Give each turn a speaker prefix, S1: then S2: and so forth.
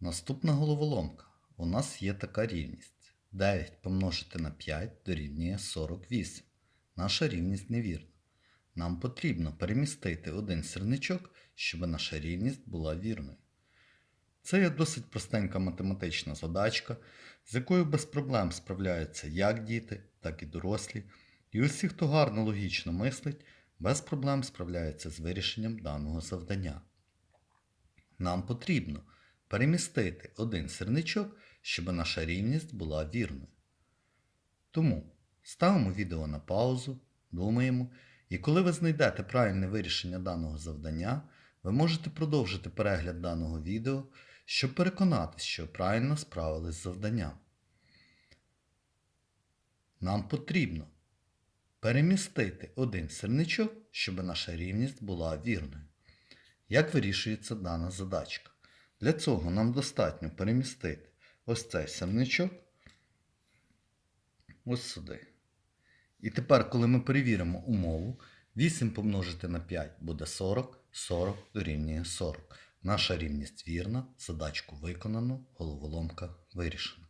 S1: Наступна головоломка. У нас є така рівність. 9 помножити на 5 дорівнює 48. Наша рівність невірна. Нам потрібно перемістити один сірничок, щоб наша рівність була вірною. Це є досить простенька математична задачка, з якою без проблем справляються як діти, так і дорослі. І усі, хто гарно логічно мислить, без проблем справляються з вирішенням даного завдання. Нам потрібно перемістити один сірничок, щоб наша рівність була вірною. Тому ставимо відео на паузу, думаємо, і коли ви знайдете правильне вирішення даного завдання, ви можете продовжити перегляд даного відео, щоб переконатись, що правильно справились з завданням. Нам потрібно перемістити один сірничок, щоб наша рівність була вірною. Як вирішується дана задачка? Для цього нам достатньо перемістити ось цей сірничок ось сюди. І тепер, коли ми перевіримо умову, 8 помножити на 5 буде 40, 40 дорівнює 40. Наша рівність вірна, задачку виконано, головоломка вирішена.